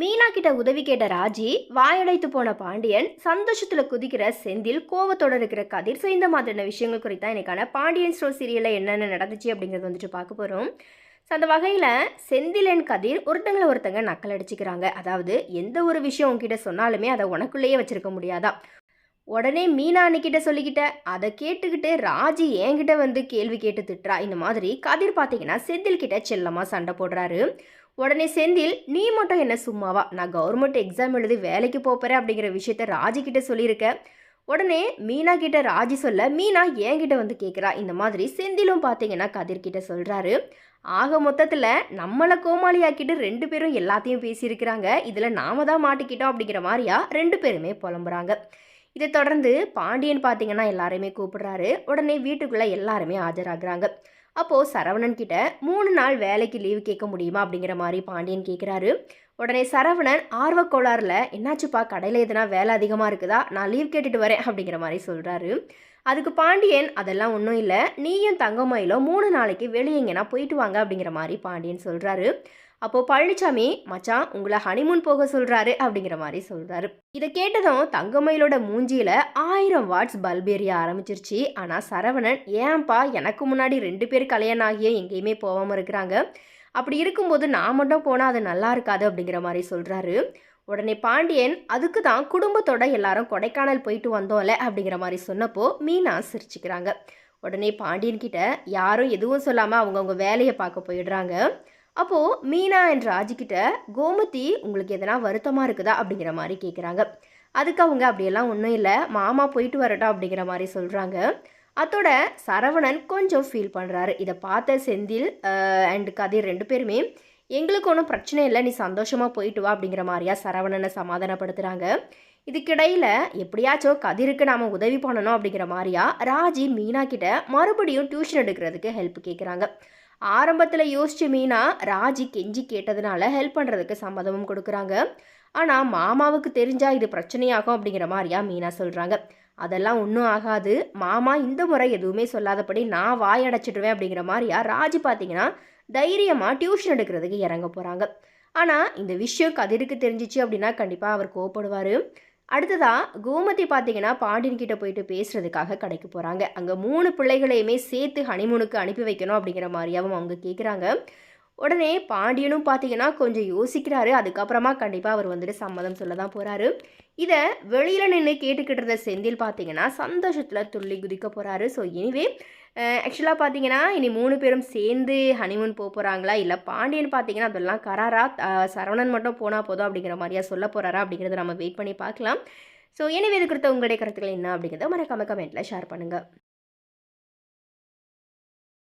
மீனா கிட்ட உதவி கேட்ட ராஜி வாயடைத்து போன பாண்டியன் சந்தோஷத்துல குதிக்கிற செந்தில் கோவத்தோட இருக்கிற கதிர். ஸோ இந்த மாதிரியான விஷயங்கள் குறித்தான் எனக்கான பாண்டியன் ஸ்டோர் சீரியலில் என்னென்ன நடந்துச்சு அப்படிங்கிறது வந்துட்டு பார்க்க போகிறோம் ஸோ அந்த வகையில் செந்திலன் கதிர் ஒருத்தங்களை ஒருத்தங்க நக்கல் அடிச்சுக்கிறாங்க. அதாவது எந்த ஒரு விஷயம் உங்ககிட்ட சொன்னாலுமே அதை உனக்குள்ளேயே வச்சிருக்க முடியாதா? உடனே மீனா அன்னிக்கிட்ட சொல்லிக்கிட்ட. அதை கேட்டுக்கிட்டு ராஜி என்கிட்ட வந்து கேள்வி கேட்டு திட்டுறா. இந்த மாதிரி கதிர் பார்த்தீங்கன்னா செந்தில் கிட்ட செல்லமாக சண்டை போடுறாரு. உடனே செந்தில் நீ மட்டும் என்ன சும்மாவா? நான் கவர்மெண்ட் எக்ஸாம் எழுதி வேலைக்கு போகிறேன் அப்படிங்கிற விஷயத்த ராஜி கிட்ட சொல்லியிருக்க. உடனே மீனா கிட்ட ராஜி சொல்ல மீனா என்கிட்ட வந்து கேட்குறா இந்த மாதிரி செந்திலும் பார்த்தீங்கன்னா கதிர் கிட்ட சொல்கிறாரு ஆக மொத்தத்தில் நம்மளை கோமாளியாக்கிட்டு ரெண்டு பேரும் எல்லாத்தையும் பேசியிருக்கிறாங்க. இதில் நாம தான் மாட்டிக்கிட்டோம் அப்படிங்கிற மாதிரியா ரெண்டு பேருமே புலம்புறாங்க. இதை தொடர்ந்து பாண்டியன் பார்த்தீங்கன்னா எல்லாருமே கூப்பிடுறாரு. உடனே வீட்டுக்குள்ளே எல்லாருமே ஆஜராகிறாங்க. அப்போது சரவணன் கிட்ட மூணு நாள் வேலைக்கு லீவு கேட்க முடியுமா? அப்படிங்கிற மாதிரி பாண்டியன் கேட்குறாரு உடனே சரவணன் ஆர்வக்கோளாறில் என்னாச்சுப்பா? கடையில் எதுனா வேலை அதிகமாக இருக்குதா? நான் லீவ் கேட்டுட்டு வரேன். அப்படிங்கிற மாதிரி சொல்கிறாரு அதுக்கு பாண்டியன் அதெல்லாம் ஒன்றும் இல்லை. நீயும் தங்கமயிலும் மூணு நாளைக்கு வெளியே எங்கேனா போயிட்டு வாங்க. அப்படிங்கிற மாதிரி பாண்டியன் சொல்கிறாரு அப்போது பழனிசாமி மச்சான் உங்களை ஹனிமூன் போக சொல்கிறாரு அப்படிங்கிற மாதிரி சொல்கிறாரு இதை கேட்டதும் தங்கமயிலோட மூஞ்சியில் ஆயிரம் வாட்ஸ் பல்ப் எரிய ஆரம்பிச்சிருச்சு. ஆனால் சரவணன் ஏன்பா எனக்கு முன்னாடி ரெண்டு பேர் கல்யாணம் ஆகிய எங்கேயுமே போகாமல் இருக்கிறாங்க. அப்படி இருக்கும்போது நான் மட்டும் போனால் அது நல்லா இருக்காது அப்படிங்கிற மாதிரி சொல்கிறாரு உடனே பாண்டியன் அதுக்கு தான் குடும்பத்தோட எல்லாரும் கொடைக்கானல் போயிட்டு வந்தோம்ல அப்படிங்கிற மாதிரி சொன்னப்போ மீனா சிரிச்சுக்கிறாங்க. உடனே பாண்டியன் கிட்ட யாரும் எதுவும் சொல்லாமல் அவங்கவுங்க வேலையை பார்க்க போயிடுறாங்க. அப்போது மீனா என்ற ராஜிக்கிட்ட கோமதி உங்களுக்கு எதனா வருத்தமாக இருக்குதா? அப்படிங்கிற மாதிரி கேட்குறாங்க அதுக்கு அவங்க அப்படியெல்லாம் ஒன்றும் இல்லை மாமா போயிட்டு வரட்டும் அப்படிங்கிற மாதிரி சொல்கிறாங்க அதோட சரவணன் கொஞ்சம் ஃபீல் பண்ணுறாரு இதை பார்த்த செந்தில் அண்ட் கதிர் ரெண்டு பேருமே எங்களுக்கு ஒன்றும் பிரச்சனை இல்லை நீ சந்தோஷமாக போயிட்டு வா அப்படிங்கிற மாதிரியா சரவணனை சமாதானப்படுத்துகிறாங்க இதுக்கிடையில் எப்படியாச்சும் கதிருக்கு நாம் உதவி பண்ணணும் அப்படிங்கிற மாதிரியா ராஜி மீனா கிட்ட மறுபடியும் டியூஷன் எடுக்கிறதுக்கு ஹெல்ப் கேட்குறாங்க ஆரம்பத்தில் யோசிச்சு மீனா ராஜி கெஞ்சி கேட்டதுனால ஹெல்ப் பண்ணுறதுக்கு சம்மதமும் கொடுக்குறாங்க. ஆனால் மாமாவுக்கு தெரிஞ்சால் இது பிரச்சனையாகும் அப்படிங்கிற மாதிரியா மீனா சொல்கிறாங்க அதெல்லாம் ஒன்றும் ஆகாது. மாமா இந்த முறை எதுவுமே சொல்லாதபடி நான் வாய் அடைச்சிடுவேன் அப்படிங்கிற மாதிரியா ராஜி பார்த்தீங்கன்னா தைரியமாக டியூஷன் எடுக்கிறதுக்கு இறங்க போகிறாங்க ஆனால் இந்த விஷயம் கதிருக்கு தெரிஞ்சிச்சு அப்படின்னா கண்டிப்பாக அவர் கோவப்படுவார். அடுத்ததாக கோமதி பார்த்தீங்கன்னா பாண்டியன் கிட்ட போயிட்டு பேசுறதுக்காக கடைக்கு போகிறாங்க அங்கே மூணு பிள்ளைகளையுமே சேர்த்து ஹனிமூனுக்கு அனுப்பி வைக்கணும் அப்படிங்கிற மாதிரியாவும் அவங்க கேட்குறாங்க உடனே பாண்டியனும் பார்த்தீங்கன்னா கொஞ்சம் யோசிக்கிறாரு. அதுக்கப்புறமா கண்டிப்பாக அவர் வந்துட்டு சம்மதம் சொல்ல தான் போகிறாரு இதை வெளியில் நின்று கேட்டுக்கிட்டு இருந்த செந்தில் பார்த்தீங்கன்னா சந்தோஷத்தில் துள்ளி குதிக்க போகிறாரு ஸோ எனிவே ஆக்சுவலாக பார்த்தீங்கன்னா இனி மூணு பேரும் சேர்ந்து ஹனிமூன் போக போகிறாங்களா இல்லை பாண்டியன் பார்த்தீங்கன்னா அதெல்லாம் கராரா? சரவணன் மட்டும் போனால் போதும் அப்படிங்கிற மாதிரியா சொல்ல போகிறாரா அப்படிங்கிறத நம்ம வெயிட் பண்ணி பார்க்கலாம். ஸோ எனவே இது குறித்த உங்களுடைய கருத்துக்கள் என்ன அப்படிங்கிறத மறக்காம கமெண்ட்டில் ஷேர் பண்ணுங்கள்